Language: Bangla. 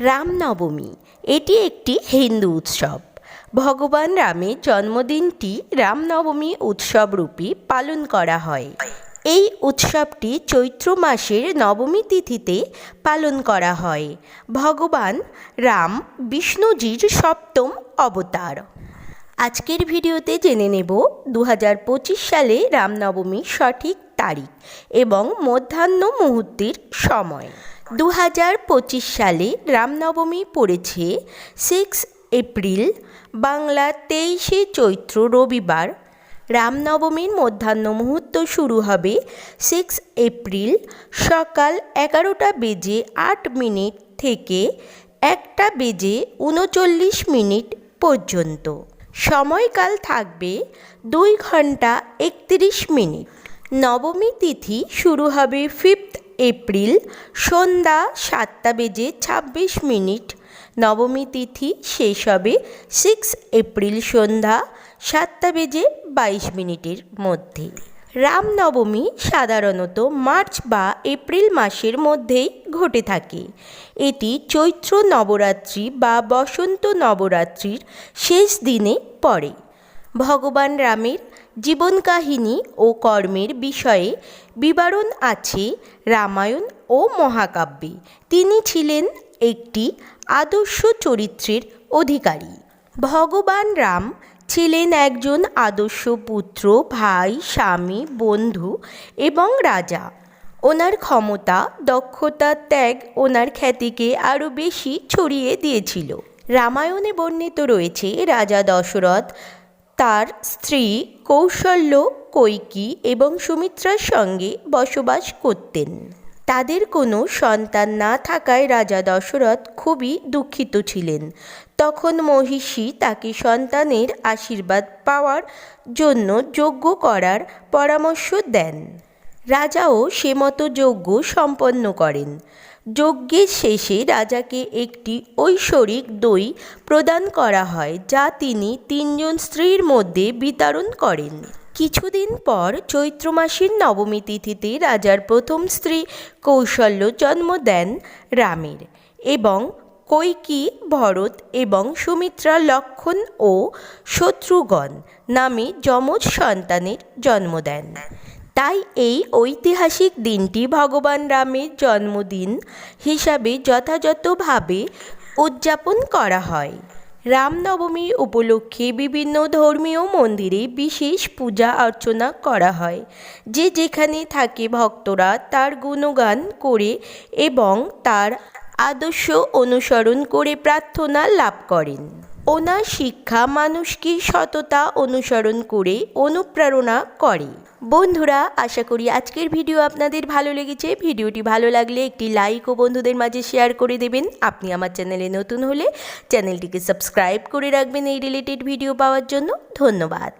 রামনবমী, এটি একটি হিন্দু উৎসব। ভগবান রামের জন্মদিনটি রামনবমী উৎসবরূপে পালন করা হয়। এই উৎসবটি চৈত্র মাসের নবমী তিথিতে পালন করা হয়। ভগবান রাম বিষ্ণুজির সপ্তম অবতার। আজকের ভিডিওতে জেনে নেব দু হাজার পঁচিশ সালে রামনবমীর সঠিক তারিখ এবং মধ্যাহ্ন মুহূর্তের সময়। দু পঁচিশ সালে রামনবমী পড়েছে সিক্স এপ্রিল, বাংলা তেইশে চৈত্র রবিবার। রামনবমীর মধ্যাহ্ন মুহূর্ত শুরু হবে সিক্স এপ্রিল, সকাল এগারোটা বেজে আট মিনিট থেকে একটা বেজে উনচল্লিশ মিনিট পর্যন্ত। সময়কাল থাকবে দুই ঘণ্টা একত্রিশ মিনিট। নবমী তিথি শুরু হবে ফিফথ এপ্রিল, সন্ধ্যা সাতটা বেজে ছাব্বিশ মিনিট। নবমী তিথি শেষ হবে সিক্স এপ্রিল সন্ধ্যা সাতটা বেজে বাইশ মিনিটের মধ্যে। রামনবমী সাধারণত মার্চ বা এপ্রিল মাসের মধ্যেই ঘটে থাকে। এটি চৈত্র নবরাত্রি বা বসন্ত নবরাত্রির শেষ দিনে পড়ে। ভগবান রামের জীবন কাহিনী ও কর্মের বিষয়ে বিবরণ আছে রামায়ণ ও মহাকাব্যে। তিনি ছিলেন একটি আদর্শ চরিত্রের অধিকারী। ভগবান রাম ছিলেন একজন আদর্শ পুত্র, ভাই, স্বামী, বন্ধু এবং রাজা। ওনার ক্ষমতা, দক্ষতা, ত্যাগ ওনার খ্যাতিকে আরও বেশি ছড়িয়ে দিয়েছিল। রামায়ণে বর্ণিত রয়েছে রাজা দশরথ তার স্ত্রী কৌশল্য কৈকি এবং সুমিত্রার সঙ্গে বসবাস করতেন। তাদের কোনো সন্তান না থাকায় রাজা দশরথ খুবই দুঃখিত ছিলেন। তখন মহিষী তাকে সন্তানের আশীর্বাদ পাওয়ার জন্য যজ্ঞ করার পরামর্শ দেন। রাজাও সে মতো যজ্ঞ সম্পন্ন করেন। যজ্ঞের শেষে রাজাকে একটি ঐশ্বরিক দই প্রদান করা হয়, যা তিনি তিনজন স্ত্রীর মধ্যে বিতরণ করেন। কিছুদিন পর চৈত্র মাসের নবমী তিথিতে রাজার প্রথম স্ত্রী কৌশল্য জন্ম দেন রামের এবং কৈকি, ভরত এবং সুমিত্রা লক্ষণ ও শত্রুগণ নামে যমজ সন্তানের জন্ম দেন। তাই এই ঐতিহাসিক দিনটি ভগবান রামের জন্মদিন হিসাবে যথাযথভাবে উদযাপন করা হয়। রামনবমী উপলক্ষে বিভিন্ন ধর্মীয় মন্দিরে বিশেষ পূজা অর্চনা করা হয়। যে যেখানে থাকে ভক্তরা তার গুণগান করে এবং তার আদর্শ অনুসরণ করে প্রার্থনা লাভ করেন। ওনার শিক্ষা মানুষকে সততা অনুসরণ করে অনুপ্রেরণা করে। বন্ধুরা, আশা করি আজকের ভিডিও আপনাদের ভালো লেগেছে। ভিডিওটি ভালো লাগলে একটি লাইক ও বন্ধুদের মাঝে শেয়ার করে দেবেন। আপনি আমার চ্যানেলে নতুন হলে চ্যানেলটিকে সাবস্ক্রাইব করে রাখবেন এই রিলেটেড ভিডিও পাওয়ার জন্য। ধন্যবাদ।